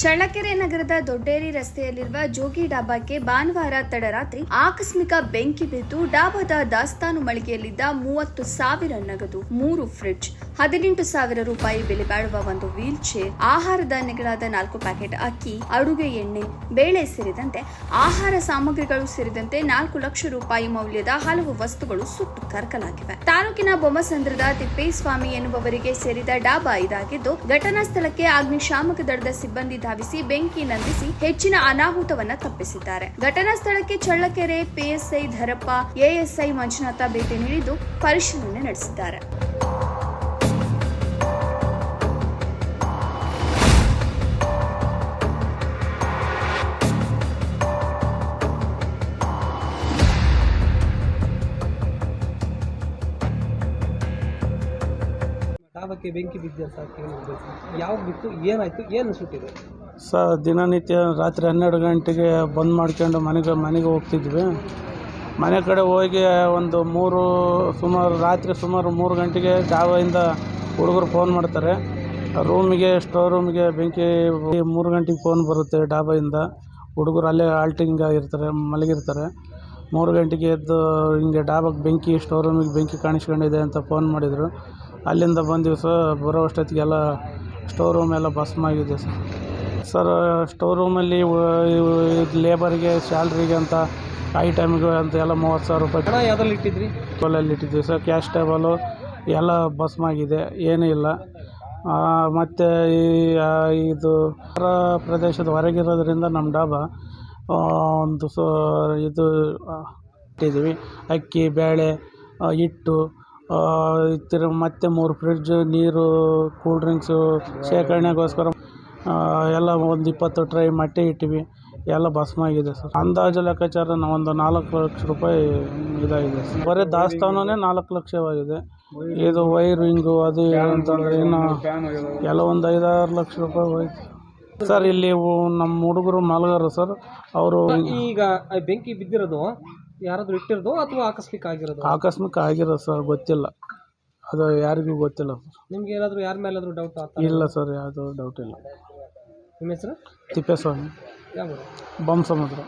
ಚಳ್ಳಕೆರೆ ನಗರದ ದೊಡ್ಡೇರಿ ರಸ್ತೆಯಲ್ಲಿರುವ ಜೋಗಿ ಡಾಬಾಕ್ಕೆ ಭಾನುವಾರ ತಡರಾತ್ರಿ ಆಕಸ್ಮಿಕ ಬೆಂಕಿ ಬಿದ್ದು ಡಾಬಾದ ದಾಸ್ತಾನು ಮಳಿಗೆಯಲ್ಲಿದ್ದ ಮೂವತ್ತು ಸಾವಿರ ನಗದು, ಮೂರು ಫ್ರಿಡ್ಜ್ ಹದಿನೆಂಟು ಸಾವಿರ ರೂಪಾಯಿ ಬೆಲೆ ಬಾಳುವ ಒಂದು ವೀಲ್ ಚೇರ್, ಆಹಾರ ಧಾನ್ಯಗಳಾದ ನಾಲ್ಕು ಪ್ಯಾಕೆಟ್ ಅಕ್ಕಿ, ಅಡುಗೆ ಎಣ್ಣೆ, ಬೇಳೆ ಸೇರಿದಂತೆ ಆಹಾರ ಸಾಮಗ್ರಿಗಳು ಸೇರಿದಂತೆ ನಾಲ್ಕು ಲಕ್ಷ ರೂಪಾಯಿ ಮೌಲ್ಯದ ಹಲವು ವಸ್ತುಗಳು ಸುಟ್ಟು ಕರಕಲಾಗಿವೆ. ತಾಲೂಕಿನ ಬೊಮ್ಮಸಂದ್ರದ ತಿಪ್ಪೇಸ್ವಾಮಿ ಎನ್ನುವವರಿಗೆ ಸೇರಿದ ಡಾಬಾ ಇದಾಗಿದ್ದು, ಘಟನಾ ಸ್ಥಳಕ್ಕೆ ಅಗ್ನಿಶಾಮಕ ದಳದ ಸಿಬ್ಬಂದಿ ಧಾವಿಸಿ ಬೆಂಕಿ ನಂದಿಸಿ ಹೆಚ್ಚಿನ ಅನಾಹುತವನ್ನ ತಪ್ಪಿಸಿದ್ದಾರೆ. ಘಟನಾ ಸ್ಥಳಕ್ಕೆ ಚಳ್ಳಕೆರೆ ಪಿಎಸ್ಐ ಧರಪ್ಪ ಎಎಸ್ಐ ಮಂಜುನಾಥ ಭೇಟಿ ನೀಡಿದ್ದು ಪರಿಶೀಲನೆ ನಡೆಸಿದ್ದಾರೆ. ಡಾಬಾಕ್ಕೆ ಬೆಂಕಿ ಬಿದ್ದೆ ಸರ್ ಕೇಳಿದ್ರು ಯಾವಾಗ ಬಿತ್ತು, ಏನಾಯಿತು, ಏನು ಸುಟ್ಟಿದೆ ಸ ದಿನನಿತ್ಯ ರಾತ್ರಿ ಹನ್ನೆರಡು ಗಂಟೆಗೆ ಬಂದ್ ಮಾಡ್ಕೊಂಡು ಮನೆಗೆ ಮನೆಗೆ ಹೋಗ್ತಿದ್ವಿ. ಮನೆ ಕಡೆ ಹೋಗಿ ಒಂದು ಮೂರು, ಸುಮಾರು, ರಾತ್ರಿ ಸುಮಾರು ಮೂರು ಗಂಟೆಗೆ ಜಾವದಿಂದ ಹುಡುಗರು ಫೋನ್ ಮಾಡ್ತಾರೆ. ರೂಮಿಗೆ ಸ್ಟೋರ್ ರೂಮಿಗೆ ಬೆಂಕಿ ಮೂರು ಗಂಟೆಗೆ ಫೋನ್ ಬರುತ್ತೆ ಡಾಬಾಯಿಂದ. ಹುಡುಗರು ಅಲ್ಲೇ ಆಲ್ಟಿಂಗ್ ಆಗಿರ್ತಾರೆ, ಮಲಗಿರ್ತಾರೆ. ಮೂರು ಗಂಟೆಗೆ ಎದ್ದು ಹಿಂಗೆ ಡಾಬಾಗೆ ಬೆಂಕಿ ಸ್ಟೋರ್ ರೂಮಿಗೆ ಬೆಂಕಿ ಕಾಣಿಸ್ಕೊಂಡಿದೆ ಅಂತ ಫೋನ್ ಮಾಡಿದರು. ಅಲ್ಲಿಂದ ಬಂದಿವಿ ಸರ್. ಬರೋ ಅಷ್ಟೊತ್ತಿಗೆಲ್ಲ ಸ್ಟೋರ್ ರೂಮ್ ಎಲ್ಲ ಭಸ್ಮ ಆಗಿದೆ ಸರ್. ಸರ್ ಸ್ಟೋರ್ ರೂಮಲ್ಲಿ ಲೇಬರ್ಗೆ ಸ್ಯಾಲ್ರಿಗೆ ಅಂತ ಐಟಮ್ಗೆ ಅಂತ ಎಲ್ಲ ಮೂವತ್ತು ಸಾವಿರ ರೂಪಾಯಿ. ಹಣ ಯಾವ್ದ್ರಲ್ಲಿ ಇಟ್ಟಿದ್ರಿ? ಟೋಲಲ್ಲಿ ಇಟ್ಟಿದ್ವಿ ಸರ್. ಕ್ಯಾಶ್ ಟೇಬಲು ಎಲ್ಲ ಭಸ್ಮ ಆಗಿದೆ. ಏನೂ ಇಲ್ಲ. ಮತ್ತು ಈ ಇದು ಹೊರ ಪ್ರದೇಶದ ಹೊರಗಿರೋದ್ರಿಂದ ನಮ್ಮ ಡಾಬಾ ಒಂದು ಸೊ ಇದು ಇಟ್ಟಿದ್ದೀವಿ. ಅಕ್ಕಿ ಬೇಳೆ ಹಿಟ್ಟು ತಿರ್ಗಿ ಮತ್ತೆ ಮೂರು ಫ್ರಿಡ್ಜು ನೀರು ಕೂಲ್ ಡ್ರಿಂಕ್ಸು ಶೇಖರಣೆಗೋಸ್ಕರ ಎಲ್ಲ ಒಂದು ಇಪ್ಪತ್ತು ಟ್ರೈ ಮಟ್ಟೆ ಇಟ್ಟಿವಿ. ಎಲ್ಲ ಭಸ್ಮ ಆಗಿದೆ ಸರ್. ಅಂದಾಜು ಲೆಕ್ಕಾಚಾರ ಒಂದು ನಾಲ್ಕು ಲಕ್ಷ ರೂಪಾಯಿ ಇದಾಗಿದೆ ಸರ್. ಬರೀ ದಾಸ್ತಾನೇ ನಾಲ್ಕು ಲಕ್ಷವಾಗಿದೆ. ಇದು ವೈರಿಂಗು ಅದು ಏನಂತಂದ್ರೆ ಏನು ಎಲ್ಲ ಒಂದು ಐದಾರು ಲಕ್ಷ ರೂಪಾಯಿ ಹೋಯ್ತು. ಸರ್, ಇಲ್ಲಿ ನಮ್ಮ ಹುಡುಗರು ಮಲಗರು ಸರ್. ಅವರು ಈಗ ಬೆಂಕಿ ಬಿದ್ದಿರೋದು ಯಾರಾದ್ರೂ ಇಟ್ಟಿರೋದು ಅಥವಾ ಆಕಸ್ಮಿಕ ಆಗಿರೋದು? ಆಕಸ್ಮಿಕ ಆಗಿರೋದು ಸರ್ ಗೊತ್ತಿಲ್ಲ. ಅದು ಯಾರಿಗೂ ಗೊತ್ತಿಲ್ಲ ಸರ್. ನಿಮ್ಗೆ ಏನಾದರೂ ಯಾರ ಮೇಲಾದರೂ ಡೌಟ್ ಆಗ್ತಾ ಇಲ್ಲ ಸರ್ ಯಾವುದು ಡೌಟ್ ಇಲ್ಲ. ನಿಮ್ಮ ಹೆಸರು? ತಿಪ್ಪೇಸ್ವಾಮಿ. ಯಾವ ಸಮುದ್ರ